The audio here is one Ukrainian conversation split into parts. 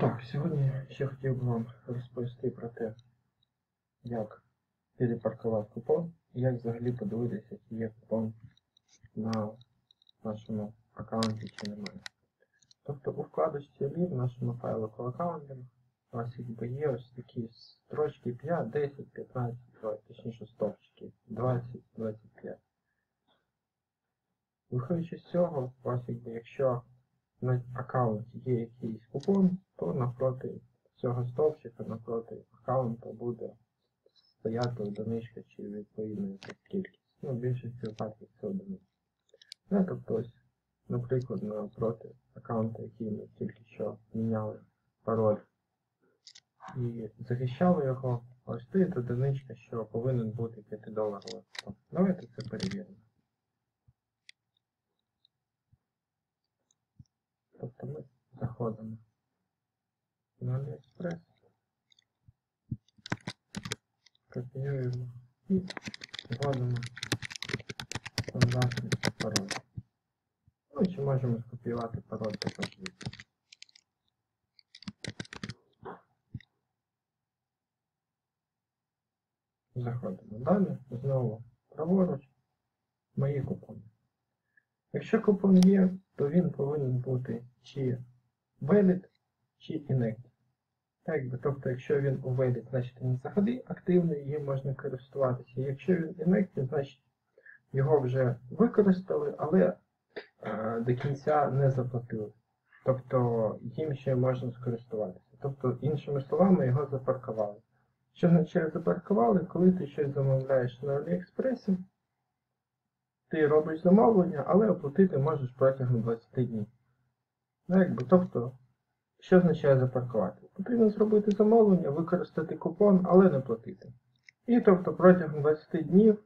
так, сьогодні ще хотів би вам розповісти про те, як перепаркувати купон і як взагалі подивитися, чи є купон на нашому аккаунті чи немає. Тобто у вкладочці Лів в нашому файлику аккаунтів у вас якби є ось такі строчки 5, 10, 15, давай, точніше стовпчики 20, 25. Виходячи з цього, у вас якби якщо на аккаунті є якийсь купон, то напроти цього стовпчика, напроти аккаунта буде стояти одиничка чи відповідна кількість. Ну, в випадків це одиниця. Ну, тобто ось, наприклад, напроти аккаунта, який ми тільки що міняли пароль і захищали його, ось стоїть одиничка, що повинен бути 5 доларовий. Давайте це перевіримо. Тобто ми заходимо на AliExpress, копіюємо і вводимо стандартний пароль. Ну, чи можемо скопіювати пароль також від. Заходимо далі, знову праворуч, мої купони. Якщо купон є, то він повинен бути чи valid, чи inactive. Тобто, якщо він у valid, значить він взагалі активний, їм можна користуватися. Якщо він inactive, значить його вже використали, але е, до кінця не заплатили. Тобто їм ще можна скористуватися. Тобто, іншими словами, його запаркували. Що означає запаркували, коли ти щось замовляєш на Аліекспресі, ти робиш замовлення, але оплатити можеш протягом 20 днів. Ну, якби, тобто, що означає запаркувати? Потрібно зробити замовлення, використати купон, але не платити. І тобто протягом 20 днів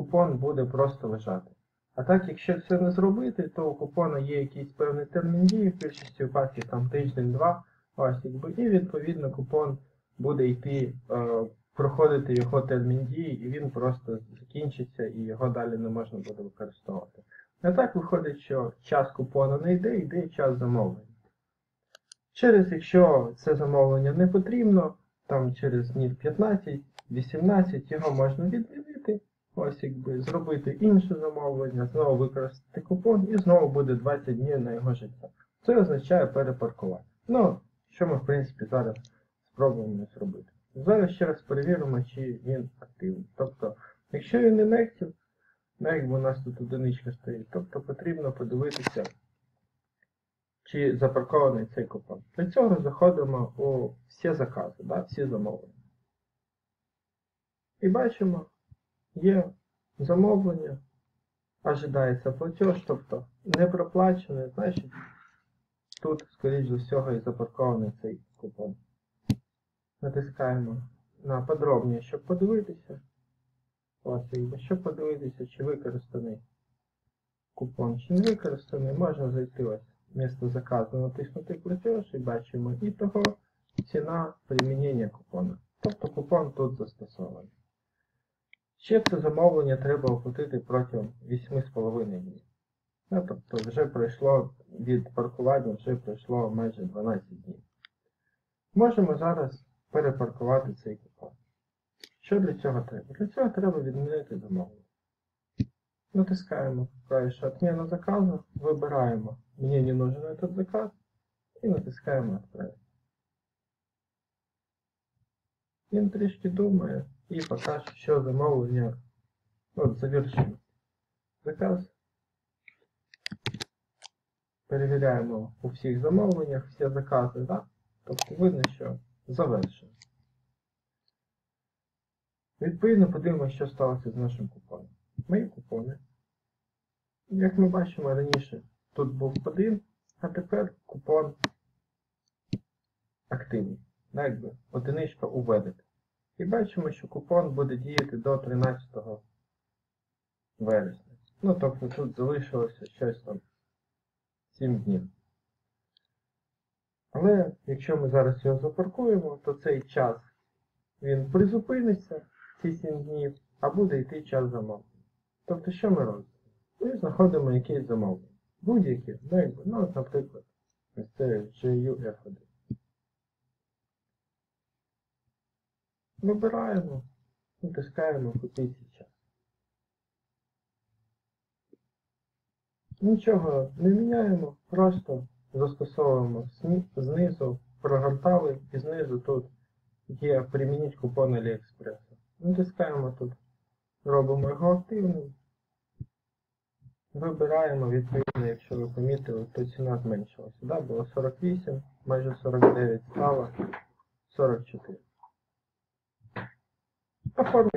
купон буде просто лежати. А так, якщо це не зробити, то у купона є якийсь певний термін дії, в більшості випадків там тиждень-два, ось якби, і відповідно купон буде йти, е, проходити його термін дії, і він просто закінчиться, і його далі не можна буде використовувати. А так виходить, що час купону не йде, йде час замовлення. Через, якщо це замовлення не потрібно, там через днів 15-18 його можна відмінити, ось якби зробити інше замовлення, знову використати купон і знову буде 20 днів на його життя. Це означає перепаркувати. Ну, що ми в принципі зараз спробуємо зробити. Зараз ще раз перевіримо, чи він активний. Тобто, якщо він не active, ну якби у нас тут одиничка стоїть, тобто потрібно подивитися, чи запаркований цей купон. Для цього заходимо у всі закази, да, всі замовлення. І бачимо, є замовлення, ожидається платеж, тобто не проплачений, значить тут, скоріш за всього, і запаркований цей купон. Натискаємо на подробніше, щоб подивитися. Ось, щоб подивитися, чи використаний купон, чи не використаний, можна зайти ось місто заказу, натиснути платеж і бачимо і того ціна примінення купона. Тобто купон тут застосований. Ще це замовлення треба оплатити протягом 8,5 днів. Ну, тобто вже пройшло від паркування, вже пройшло майже 12 днів. Можемо зараз перепаркувати цей купон. Що для цього треба? Для цього треба відмінити замовлення. Натискаємо клавішу «Отмена заказу», вибираємо «Мені не нужен этот заказ» і натискаємо «Отправить». Він трішки думає і покаже, що замовлення от, завершено. Заказ. Перевіряємо у всіх замовленнях, всі закази, да? тобто видно, що завершено. Відповідно, подивимося, що сталося з нашим купоном. Мої купони. Як ми бачимо раніше, тут був один, а тепер купон активний. Одиничка уведена. І бачимо, що купон буде діяти до 13 вересня. Ну, тобто тут залишилося щось там 7 днів. Але якщо ми зараз його запаркуємо, то цей час він призупиниться, ці 7 днів, а буде йти час замовлення. Тобто, що ми робимо? Ми знаходимо якесь замовлення. Будь-яке, ну, ну наприклад, ось це GUF1. Вибираємо, натискаємо купіть сейчас. Нічого не міняємо, просто застосовуємо знизу, прогортали і знизу тут є примініть купон Аліекспресу. Натискаємо тут, робимо його активним. Вибираємо відповідно, якщо ви помітили, то ціна зменшилася. Да? Було 48, майже 49 стало 44. Оформлюємо.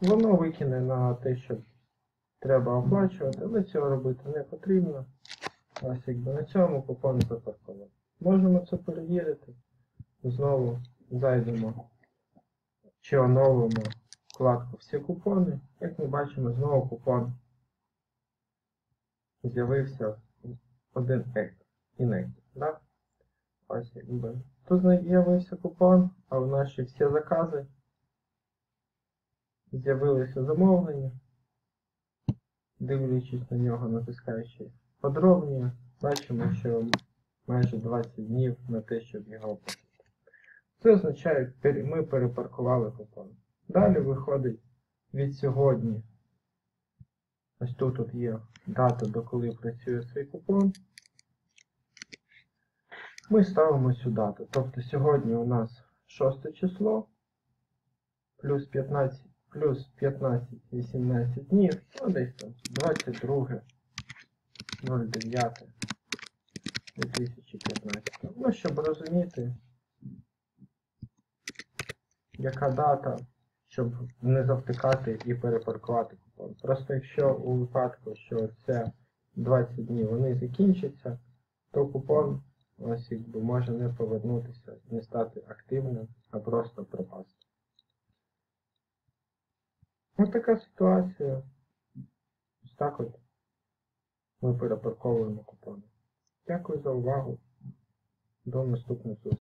Воно викине на те, що треба оплачувати, але цього робити не потрібно. Ось якби на цьому купон запаркований. Можемо це перевірити. Знову зайдемо чи оновимо вкладку всі купони. Як ми бачимо, знову купон з'явився один ектор. Да? Ось якби. Тут з'явився купон, а в наші всі закази з'явилися замовлення. Дивлячись на нього, натискаючи подробні, бачимо, що майже 20 днів на те, щоб його оплатити. Це означає, ми перепаркували купон. Далі виходить від сьогодні. Ось тут от є дата, до коли працює цей купон. Ми ставимо цю дату. Тобто сьогодні у нас 6 число, плюс 15, плюс 15, 18 днів, ну десь там 22, 09, 2015. Ну, щоб розуміти, яка дата, щоб не завтикати і перепаркувати купон. Просто якщо у випадку, що це 20 днів вони закінчаться, то купон ось якби може не повернутися, не стати активним, а просто ситуація. Ось так от ми перепарковуємо купони. Дякую за увагу. До наступних зустрічей.